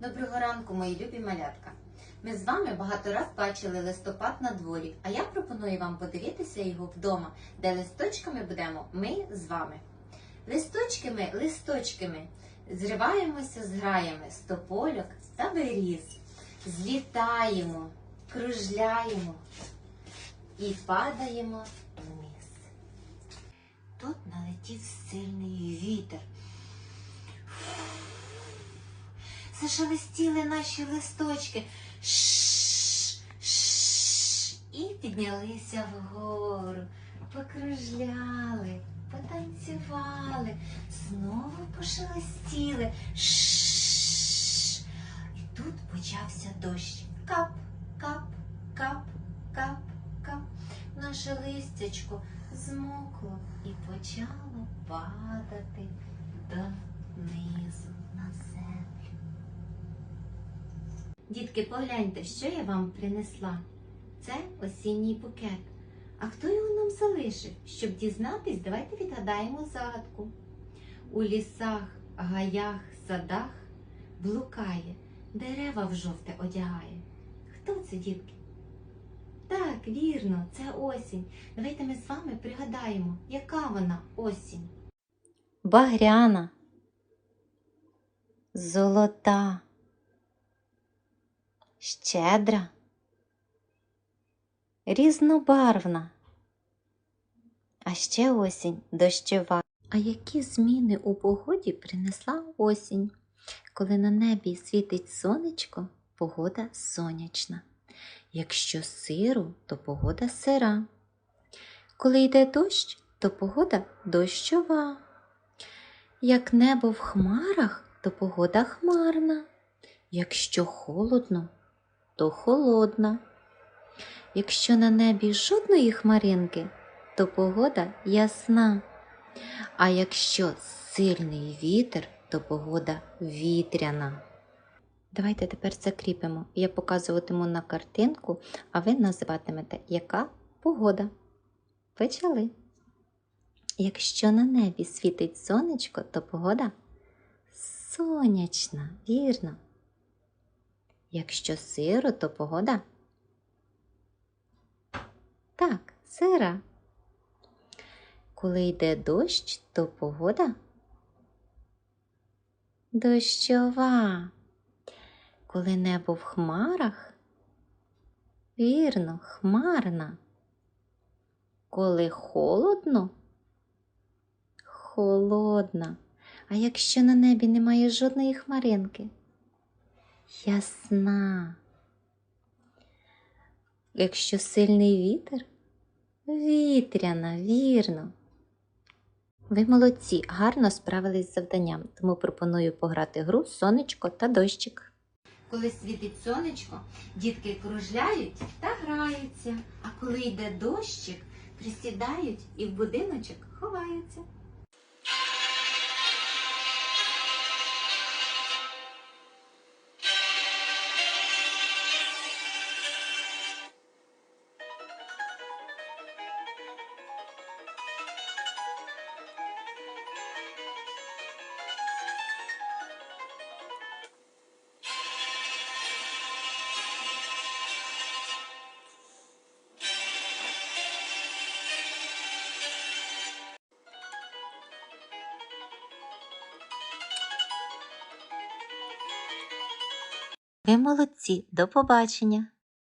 Доброго ранку, мої любі малятка. Ми з вами багато раз бачили листопад на дворі, а я пропоную вам подивитися його вдома, де листочками будемо ми з вами. Листочками, листочками зриваємося з граями з топольок та беріз. Злітаємо, кружляємо і падаємо вниз. Тут налетів сильний вітер. Зашелестіли наші листочки. Шш, і піднялися вгору, покружляли, потанцювали, знову пошелестіли. Шш. І тут почався дощ. Кап, кап, кап, кап, кап. Наше листячко змокло і почало падати донизу на землю. Дітки, погляньте, що я вам принесла. Це осінній букет. А хто його нам залишив? Щоб дізнатись, давайте відгадаємо загадку. У лісах, гаях, садах блукає, дерева в жовте одягає. Хто це, дітки? Так, вірно, це осінь. Давайте ми з вами пригадаємо, яка вона осінь. Багряна, золота, щедра, різнобарвна. А ще осінь дощова. А які зміни у погоді принесла осінь? Коли на небі світить сонечко, погода сонячна. Якщо сиру, то погода сира. Коли йде дощ, то погода дощова. Як небо в хмарах, то погода хмарна. Якщо холодно, то холодна. Якщо на небі жодної хмаринки, то погода ясна. А якщо сильний вітер, то погода вітряна. Давайте тепер закріпимо. Я показуватиму на картинку, а ви називатимете, яка погода. Почали. Якщо на небі світить сонечко, то погода сонячна, вірно. Якщо сиро, то погода. Так, сира. Коли йде дощ, то погода дощова. Коли небо в хмарах, вірно, хмарна. Коли холодно, холодна. А якщо на небі немає жодної хмаринки? Ясна. Якщо сильний вітер, вітряна, вірно. Ви молодці, гарно справились з завданням, тому пропоную пограти гру Сонечко та дощик. Коли світить сонечко, дітки кружляють та граються, а коли йде дощик, присідають і в будиночок ховаються. Ви молодці, до побачення!